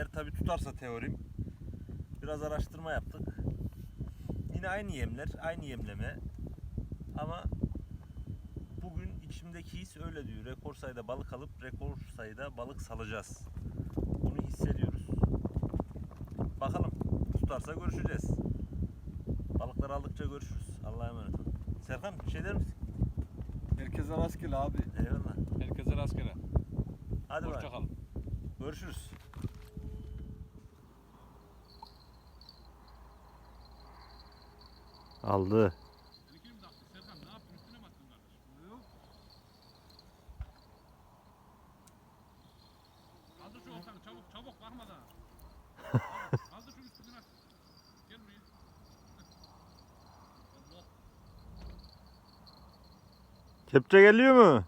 eğer tabi tutarsa teorim biraz araştırma yaptık. Yine aynı yemler, aynı yemleme ama bugün içimdeki his öyle diyor. Rekor sayıda balık alıp rekor sayıda balık salacağız. Bunu hissediyoruz. Bakalım tutarsa görüşeceğiz. Balıkları aldıkça görüşürüz. Allah'a emanet olun. Serkan bir şey der misin? Herkese rastgele abi. Eyvallah. Herkese rastgele. Hadi Hoşça bakalım. kalın. Görüşürüz. Aldı. Seninki mi taktı? Serkan ne yaptın? Üstüne mi attın kardeşim? Yok. Kaldır şu oltanı çabuk çabuk bakma da. Kaldır şunu üstüne at. Gel buraya. Allah. Kepçe geliyor mu?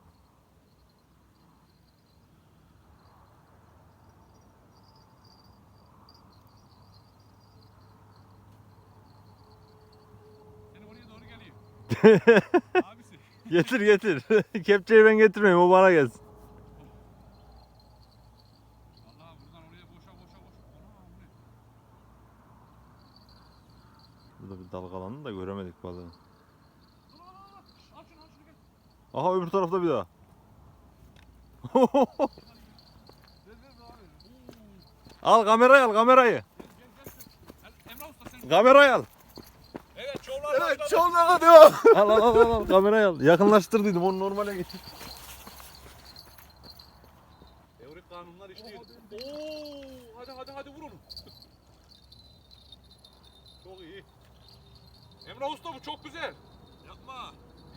Seni oraya doğru geliyor. Abisi. Getir getir. Kepçeyi ben getirmeyeyim o bana gelsin. Allah buradan oraya boşa boşa boşa. Ana bu ne? Burada bir dalgalandı da göremedik balığı. Dur, dur, dur, dur. Al şunu al şunu gel. Aha öbür tarafta bir daha. Ver ver abi. Oo. al kamerayı al kamerayı. Gel gel gel. Gel, Emrah Usta sen. Kamerayı al. Çoğunluğa devam. al al al al, kamerayı al. Yakınlaştır dedim onu normale getir. Teorik kanunlar işliyor. Oo, hadi hadi hadi vur onu. çok iyi. Emrah Usta bu çok güzel. Yapma.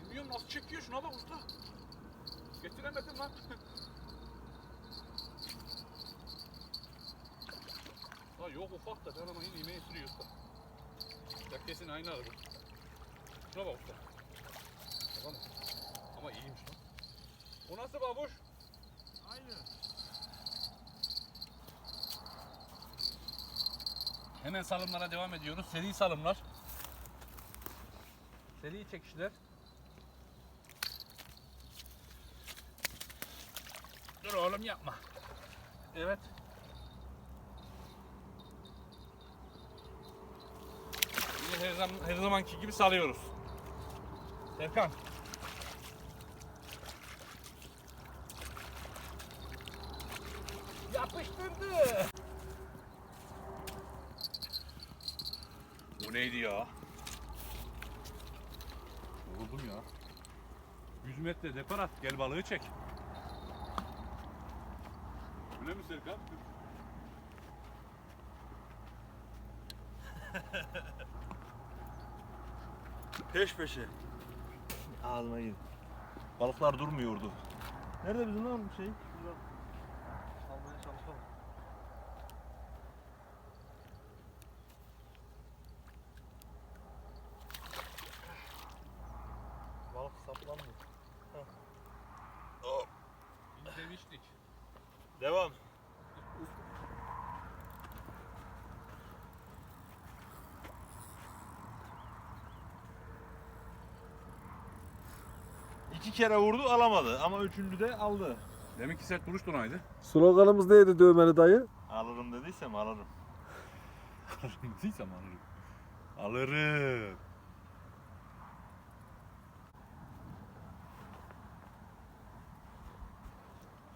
Bilmiyorum nasıl çekiyor şuna bak usta. Getiremedim lan. Ha yok ufak da ben ama yine yemeği sürüyor usta. Ya kesin aynı araba. Şuna bak usta. Tamam. Ama iyiymiş lan. O nasıl babuş? Aynı. Hemen salımlara devam ediyoruz. Seri salımlar. Seri çekişler. Dur oğlum yapma. Evet. Yine her, zaman, her zamanki gibi salıyoruz. Serkan. Yapıştırdı. Bu neydi ya? Yoruldum ya. 100 metre depar at. Gel balığı çek. Öyle mi Serkan? Peş peşe. Ağzıma girdi. Balıklar durmuyordu. Nerede bizim lan bu şey? Şuradan almaya çalışalım. Balık saplanmıyor. Biz demiştik. Devam. İki kere vurdu alamadı ama üçüncü de aldı. Demek ki sert duruş donaydı. Sloganımız neydi dövmeli dayı? Alırım dediysem alırım. Alırım dediysem alırım. Alırım.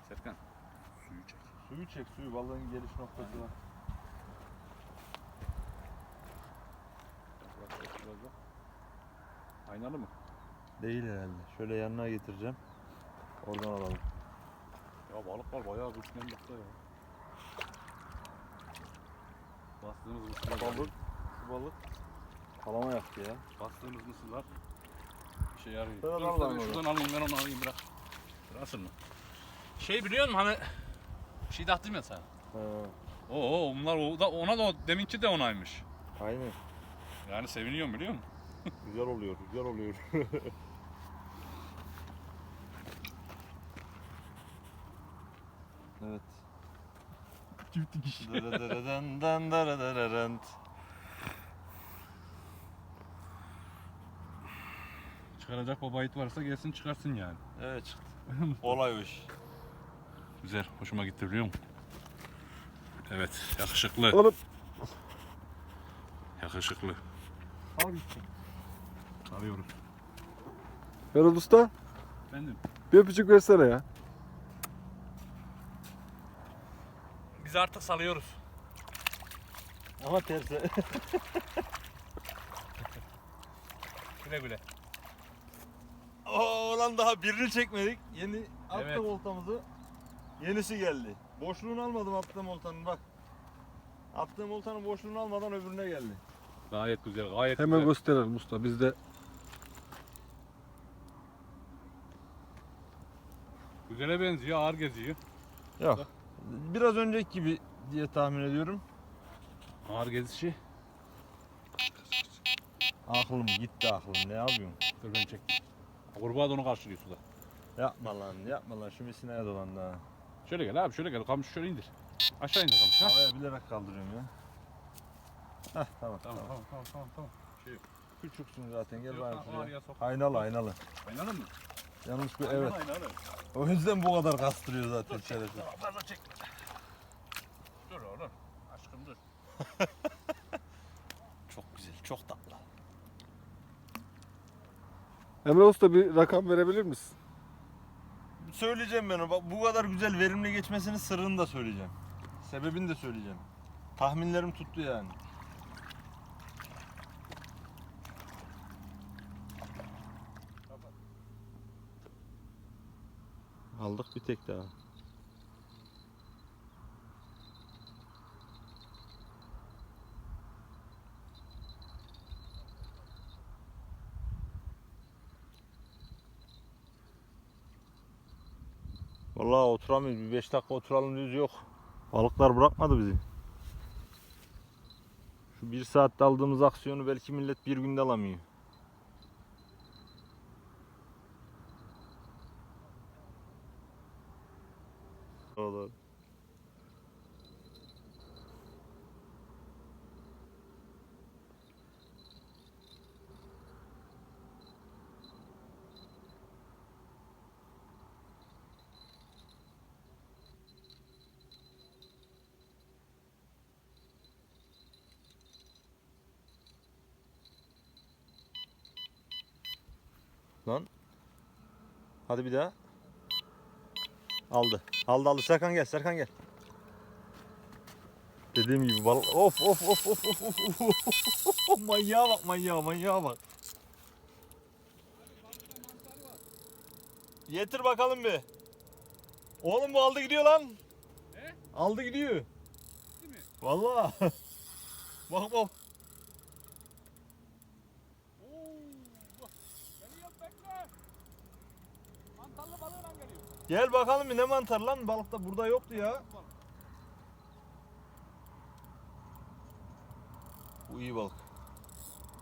Serkan. Suyu çek. Suyu çek suyu balığın geliş noktası var. Aynalı mı? Değil herhalde. Şöyle yanına getireceğim. Oradan alalım. Ya balıklar bayağı güçlenmişler ya. Bastığımız mısırlar. Balık, şu balık kalama yaptı ya. Bastığımız mısırlar. İşe yarıyor. Dur, dur, onu. şuradan alayım ben onu alayım bırak. Burası mı? Şey biliyor musun hani bir şey de attım ya sana. Ha, Oo onlar o da ona da o deminki de onaymış. aynen. Yani seviniyorum biliyor musun? Güzel oluyor, güzel oluyor. evet. çift dikiş. Çıkaracak baba it varsa gelsin çıkarsın yani. Evet çıktı. Olay o iş. Güzel, hoşuma gitti biliyor musun? Evet, yakışıklı. Oğlum. Yakışıklı. Al gitsin. Arıyoruz. Ferhat Usta Efendim? bir öpücük versene ya. Biz artık salıyoruz. Ama tersi. Güle güle. Oo lan daha birini çekmedik. Yeni attım Evet. oltamızı. Yenisi geldi. Boşluğunu almadım attığım oltanın bak. Attığım oltanın boşluğunu almadan öbürüne geldi. Gayet güzel, gayet Hemen güzel. gösterelim usta biz de. Güzele benziyor, ağır geziyor. Yok. Biraz önceki gibi diye tahmin ediyorum. Ağır gezişi. Aklım gitti aklım. Ne yapıyorsun? Dur ben çek. Kurbağa da onu karşılıyor suda. Yapma lan yapma lan şu misineye dolandı ha. Şöyle gel abi, şöyle gel. Kamış şöyle indir. Aşağı indir kamış. Ha? Havaya bilerek kaldırıyorum ya. Heh tamam Tamam, tamam. tamam, tamam, tamam. Şey yok. Küçüksün zaten gel Yok, bari şuraya. ağrıya sok. Aynalı aynalı. Oynadın mı? Yanlış bir evet. Aynen, aynen. O yüzden bu kadar kastırıyor zaten şerefsiz. Dur, fazla çekme. Dur oğlum. Aşkım dur. Çok güzel, çok tatlı. Emre Usta bir rakam verebilir misin? Söyleyeceğim ben. Bak bu kadar güzel verimli geçmesinin sırrını da söyleyeceğim. Sebebini de söyleyeceğim. Tahminlerim tuttu yani. Aldık bir tek daha. Vallahi oturamıyoruz. Bir 5 dakika oturalım düz yok. Balıklar bırakmadı bizi. Şu bir saatte aldığımız aksiyonu belki millet bir günde alamıyor. Olur. Lan. Hadi bir daha. Aldı. Aldı aldı. Serkan gel. Serkan gel. Dediğim gibi bal... Of of of of of of of. manyağa bak manyağa manyağa bak. Yetir bakalım bir. Oğlum bu aldı gidiyor lan. He? Aldı gidiyor. Değil? Vallahi. bak bak Gel bakalım bir ne mantar lan. Balık da burada yoktu ya. Bu iyi balık.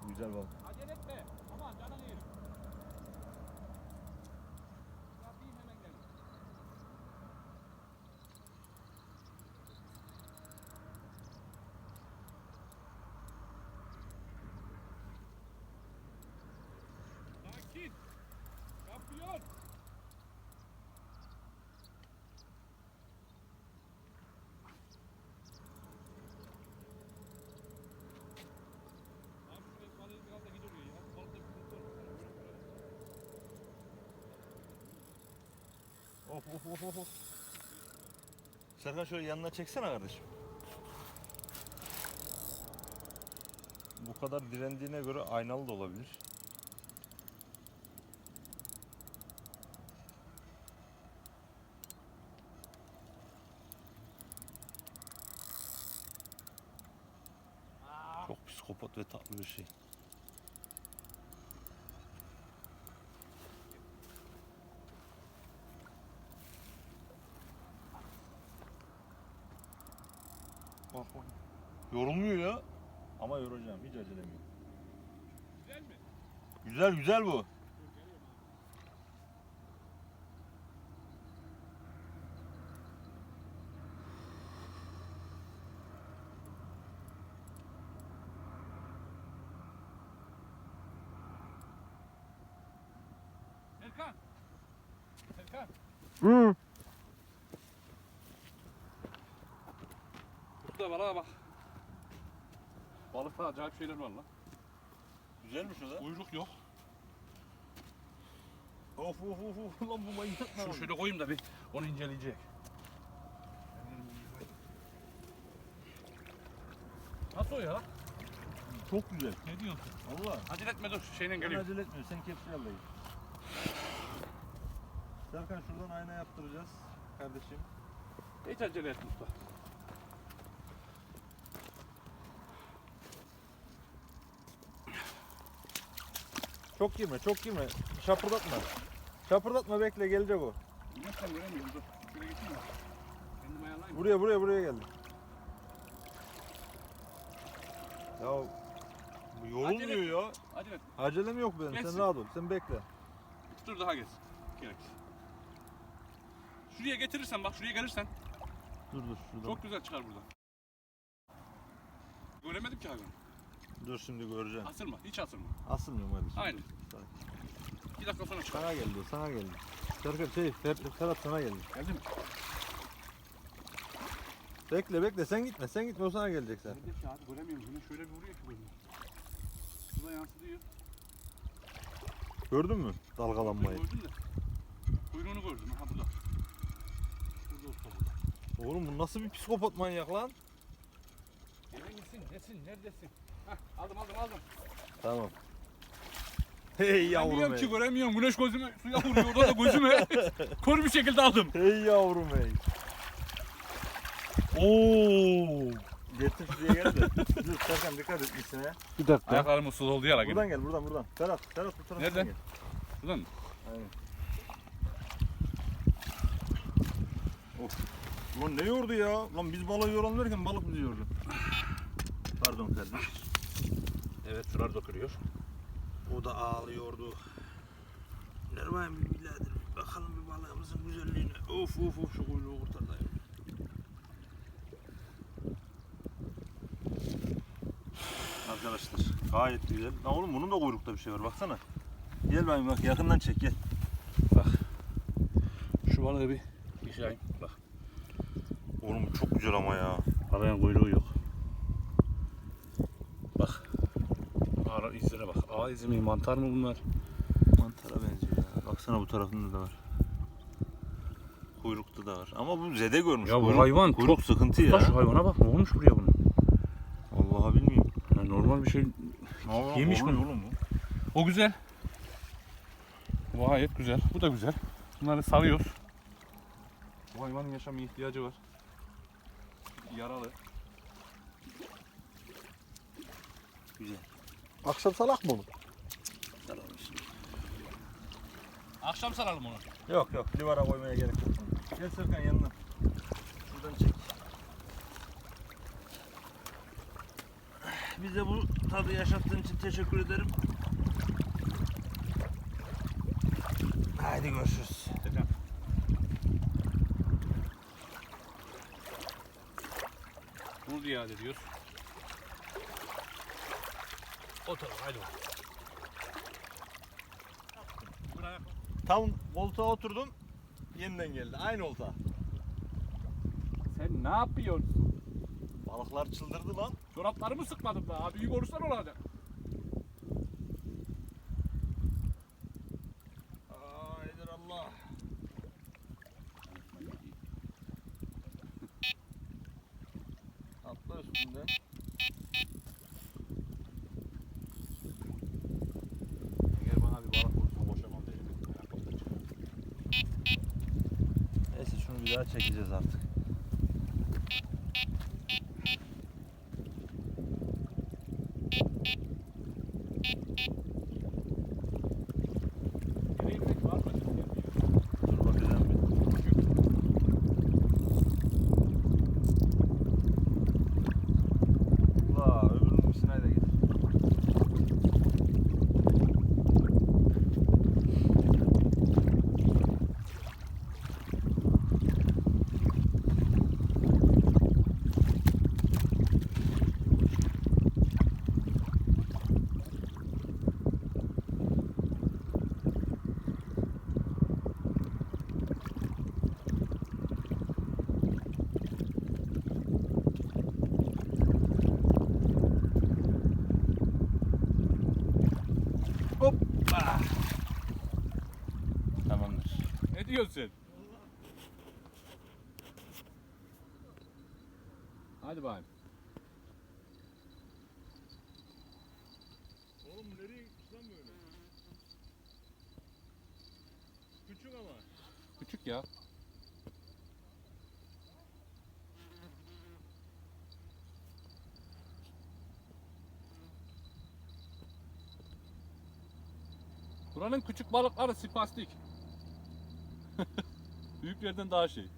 Güzel balık. Acele etme. Aman canını yerim. Yapayım hemen geliyor. Sakin. Şampiyon. Abi şuraya balığı biraz da gidiyor ya. Balıkta bir sıkıntı olmaz. Of of of of. of. Serkan şöyle yanına çeksene kardeşim. Bu kadar direndiğine göre aynalı da olabilir. Güzel güzel bu. Erkan. Erkan. Hı. Burada var ha bak. Balıkta acayip şeyler var lan. Güzelmiş o da. Uyruk yok. Of of of of lan bu manyak Şunu şöyle koyayım da bir onu inceleyecek. Nasıl o ya? Çok güzel. Ne diyorsun? Allah. Acele etme dur şeyle Ben geliyor. acele etmiyorum. Sen kepçe al dayı. Serkan şuradan ayna yaptıracağız kardeşim. Hiç acele etme usta. Çok girme, çok girme. Şapırdatma. Şapırdatma bekle gelecek o. Güneşten göremiyorum dur. Şöyle geçeyim mi? Kendim ayarlayayım. mı? Buraya buraya buraya geldi. Ya bu yorulmuyor ya. Acele et. Acelem yok benim. Geçsin. Sen rahat ol. Sen bekle. Dur daha geç. Gerek. Şuraya getirirsen bak şuraya gelirsen Dur dur şuradan. çok güzel çıkar buradan. Göremedim ki hayvanı. Dur şimdi göreceksin. Asırma, hiç asırma. Asılmıyorum hadi. Aynen. Bir dakika sonra çıkar. Sana geldi, sana geldi. Serkan şey, Fer- Ferhat sana geldi. Geldi mi? Bekle bekle sen gitme, sen gitme o sana gelecek zaten. Nerede ki abi göremiyorum. Yine şöyle bir vuruyor ki görmüyor. Şurada yansıtıyor. Gördün mü dalgalanmayı? Gördüm de. Kuyruğunu gördüm. Ha burada. Burada usta burada. Oğlum bu nasıl bir psikopat manyak lan? Gelen gitsin. Nesin? Neredesin? Hah aldım aldım aldım. Tamam. Hey yavrum diyorum ki hey. göremiyorum. Güneş gözüme suya vuruyor. Orada da gözüme. Kör bir şekilde aldım. Hey yavrum hey. Oo. Getir şuraya gel de. Dur Serkan dikkat et gitsine. Bir dakika. Ayaklarım ıssız oldu ya. Buradan gel buradan buradan. Ferhat, Ferhat bu taraftan Nereden? gel. Buradan mı? Aynen. Of. Ulan ne yordu ya? Lan biz balığı yoralım derken balık bizi yordu. Pardon kardeş. Evet sırar dökülüyor. O da ağlıyordu. Nervayım bir birader. Bakalım bir balığımızın güzelliğine. Of of of şu kuyruğu kurtarayım. Arkadaşlar gayet güzel. Lan oğlum bunun da kuyrukta bir şey var baksana. Gel bakayım bak yakından çek gel. Şu balığı bir yıkayayım. Bak. Oğlum çok güzel ama ya. Balığın kuyruğu yok. Bak. Ağır izlere bak. Ağ izi mi mantar mı bunlar? Mantara benziyor ya. Baksana bu tarafında da var. Kuyrukta da var. Ama bu zede görmüş. Ya bu Kuyruk- hayvan kuyruk sıkıntı ya. Şu hayvana bak. Ne olmuş buraya bunun? Vallahi bilmiyorum. Ya normal bir şey. Ne Yemiş mi? oğlum bu? O güzel. Bu gayet güzel. Bu da güzel. Bunları salıyoruz. Bu hayvanın yaşam ihtiyacı var. Yaralı. Güzel. Akşam salak mı onu? Akşam saralım onu. Yok yok livara koymaya gerek yok. Gel Serkan yanına. Şuradan çek. Bize bu tadı yaşattığın için teşekkür ederim. Haydi görüşürüz. Bunu da iade ediyoruz. Otur haydi. Buraya Tam koltuğa oturdum. Yeniden geldi. Aynı olta. Sen ne yapıyorsun? Balıklar çıldırdı lan. Çoraplarımı sıkmadım daha. Büyük olursan olacak. Haydır Allah. Atla üstünde. Eğer bana bir balık vurursa boşamam diye. Neyse şunu bir daha çekeceğiz artık. Nereye gitmek var mı? Dur bakacağım bir. La öbürünün üstüne de git. Diyorsun sen? Hadi bakayım. Oğlum nereye gitmiş lan böyle? Küçük ama. Küçük ya. Buranın küçük balıkları spastik. Büyüklerden daha şey.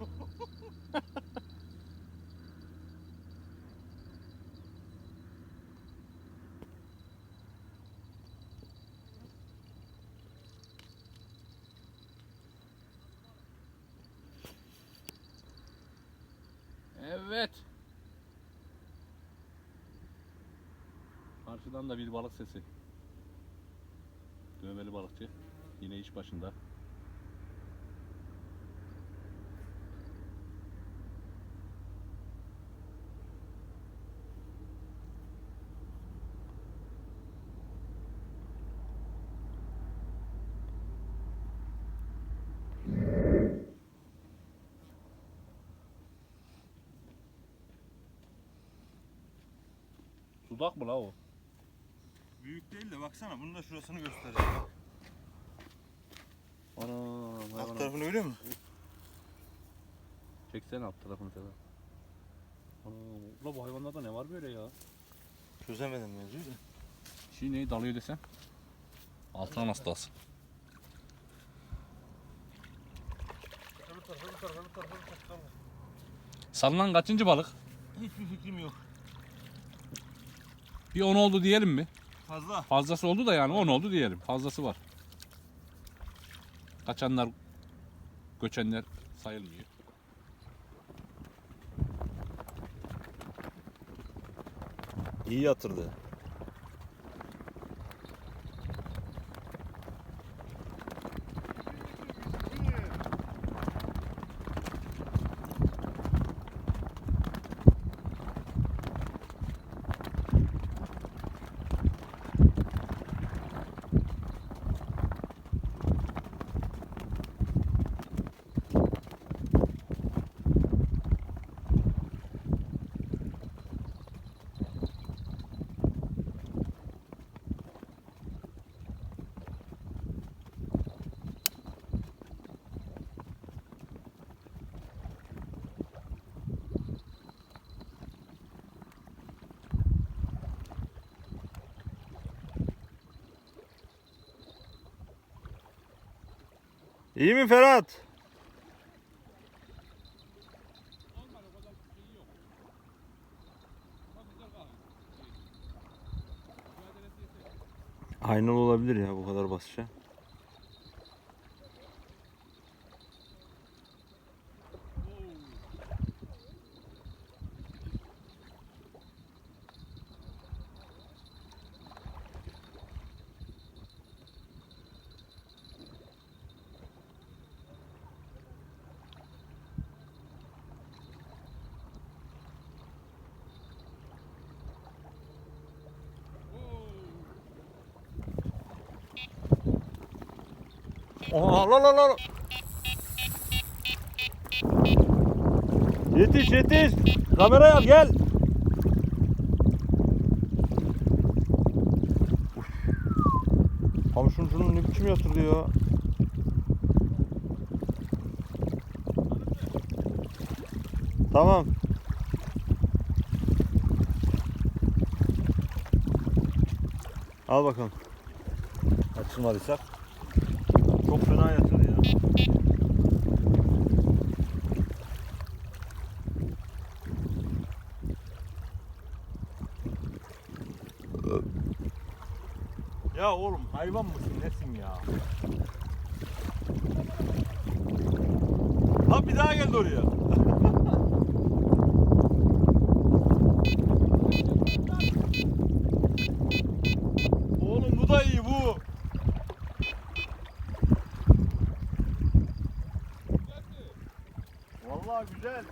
Evet. Karşıdan da bir balık sesi. Dövmeli balıkçı. Yine iş başında. Sudak mı la o? Baksana bunun da şurasını göstereceğim. Bak. Ana, Alt tarafını görüyor musun? Çeksene alt tarafını Sedat. Ana, ula bu hayvanlarda ne var böyle ya? Çözemedim mevzuyu da. Şey neyi dalıyor desem? Altına nasıl dalsın? Öbür tarafa, öbür tarafa, öbür tarafa, öbür tarafa. Salınan kaçıncı balık? Hiçbir fikrim yok. Bir 10 oldu diyelim mi? Fazla. Fazlası oldu da yani 10 oldu diyelim. Fazlası var. Kaçanlar, göçenler sayılmıyor. İyi yatırdı. İyi mi Ferhat? Aynalı olabilir ya bu kadar basışa. Oha la la la. Yetiş yetiş. Kamerayı al gel. Uf. Komşum şunun ne biçim yatırdı ya. Tamam. Al bakalım. Açılmadıysak. Ya oğlum hayvan mısın nesin ya? Ha bir daha geldi oraya. oğlum bu da iyi bu. Vallahi güzel.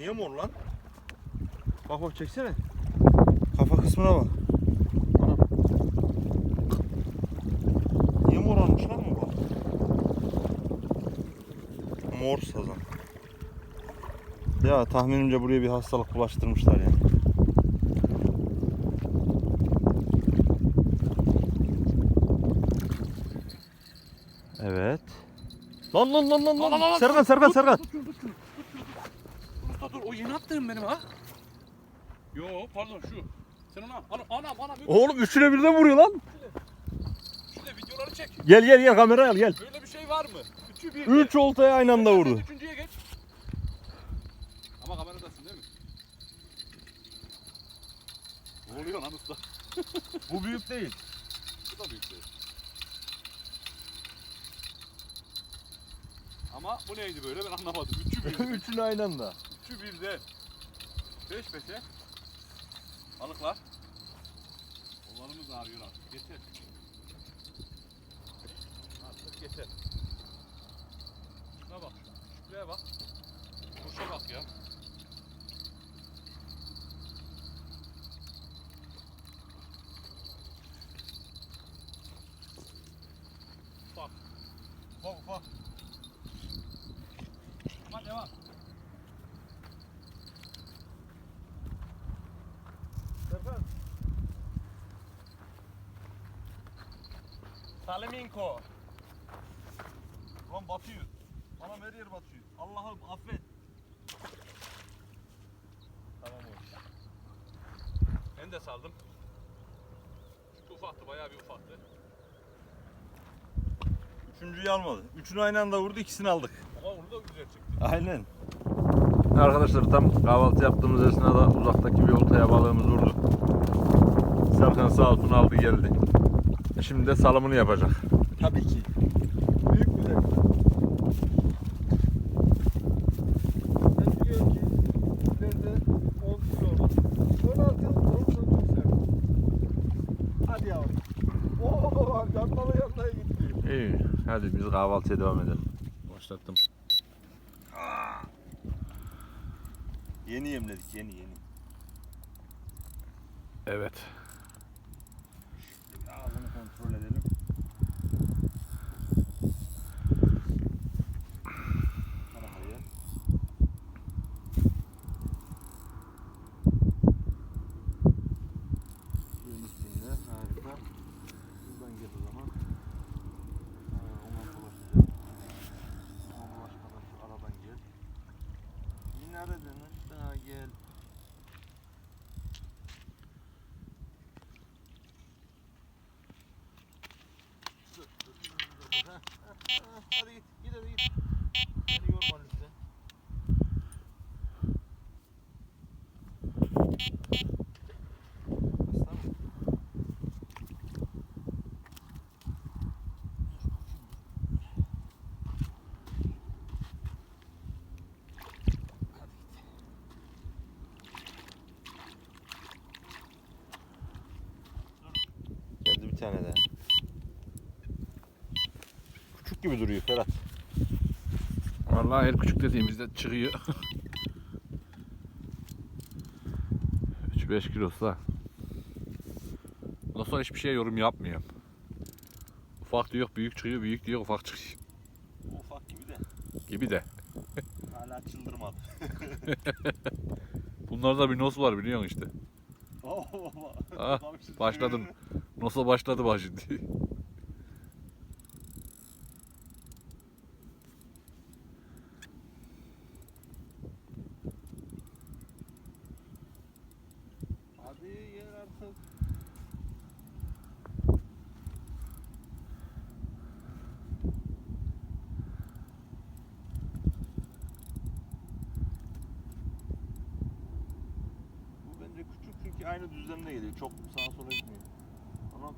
Niye mor lan? Bak bak çeksene. Kafa kısmına bak. Niye mor olmuş lan bu bak? Mor sazan. Ya tahminimce buraya bir hastalık bulaştırmışlar yani. Evet. Lan lan lan lan Lan, lan, lan. lan, Serkan Serkan Serkan. Dur dur dur. Dur usta attığım benim ha. Yo pardon şu. Sen ona anam anam anam. Oğlum üçüne birden vuruyor lan. Şöyle videoları çek. Gel gel gel kameraya al gel. Böyle bir şey var mı? Üçü bir. Üç oltaya aynı anda vurdu. Üçüncüye geç. Ama kameradasın değil mi? Ne oluyor lan usta? Bu büyük değil. Bu da büyük değil. Ama bu neydi böyle ben anlamadım. Üçü bir. Üçünü aynı anda. Üçü birde. Beş beşe. Balıklar. Kollarımız ağrıyor artık. Yeter. Artık yeter. Şuna bak. Şuraya bak. Kuşa bak ya. Ufak. Ufak ufak. Ama devam. Serkan. Saliminko. Lan batıyor. Anam her yer batıyor. Allah'ım affet. Tamam oldu. Ben de saldım. Çünkü ufaktı, bayağı bir ufaktı. Üçüncüyü almadı. Üçünü aynı anda vurdu ikisini aldık. Ama onu da güzel çekti. Aynen. Arkadaşlar tam kahvaltı yaptığımız esnada uzaktaki bir oltaya balığımız vurdu. Serkan sağ olsun aldı geldi. Şimdi de salımını yapacak. Tabii ki. Büyük bir zevk. Ben diyor ki ileride 10 kilo olur. 16 yıl çok sevdim. Hadi yavrum. Oo, yanmalı yanmaya gitti. İyi. Hadi biz kahvaltıya devam edelim. Başlattım. Yeni yemledik yeni yeni. Evet. Hadi git, git hadi git. Beni yorma lütfen. Vallahi her küçük dediğimizde çıkıyor. 3-5 kilosu Ondan sonra hiçbir şey yorum yapmıyorum. Ufak diyor büyük çıkıyor, büyük diyor ufak çıkıyor. Ufak gibi de Gibi de. hala çıldırmadı. Bunlarda bir nos var biliyorsun işte. Oo, Ah, başladın. Nosa başladı bak şimdi. Hadi yer artık. Bu bence küçük çünkü aynı düzlemde geliyor. Çok sağa sola gitmiyor. Ama Lan.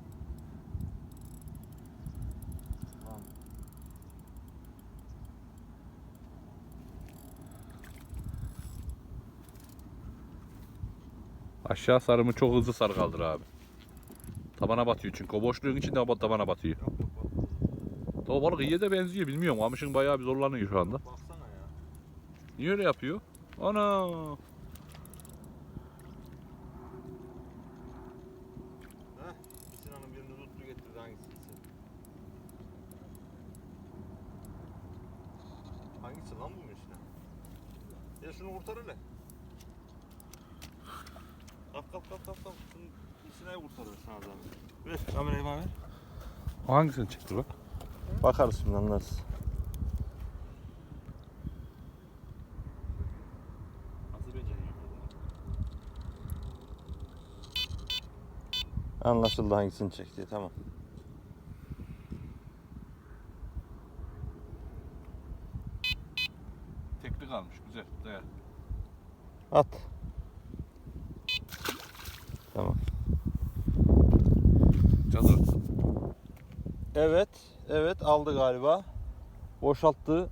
Aşağı sarımı çok hızlı sarı kaldır abi. Tabana batıyor çünkü o boşluğun içinde tabana batıyor. O balık iyiye de benziyor bilmiyorum. Kamışın bayağı bir zorlanıyor şu anda. Baksana ya. Niye öyle yapıyor? Ana. Heh, Sinan'ın birini tuttu getirdi hangisi ise. Hangisi lan bu işte? Ya şunu kurtar hele. Kap kap kap kap kap. Şunu Sinan'ı kurtar be sana zahmet. Ver kamerayı bana ver. Hangisini çekti bak? Bakarız şimdi anlarız. Anlaşıldı hangisini çekti tamam. Tekli kalmış güzel. Değer. At. Tamam. Cadı. Evet, evet aldı galiba. Boşalttı.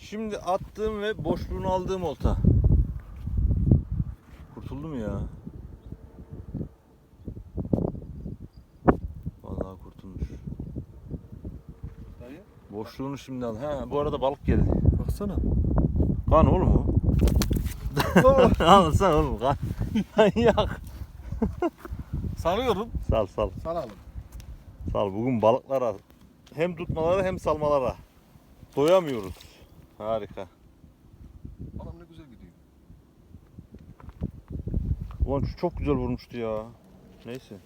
Şimdi attığım ve boşluğunu aldığım olta. Kurtuldu mu ya? Vallahi kurtulmuş. Dayı. Boşluğunu şimdi al. Ha, bu arada balık geldi. Baksana. Kan oğlum o. Alsana oğlum kan. Manyak. Salıyorum. Sal sal. Salalım. Sal bugün balıklara hem tutmalara hem salmalara doyamıyoruz. Harika. Anam ne güzel gidiyor. Ulan şu çok güzel vurmuştu ya. Neyse.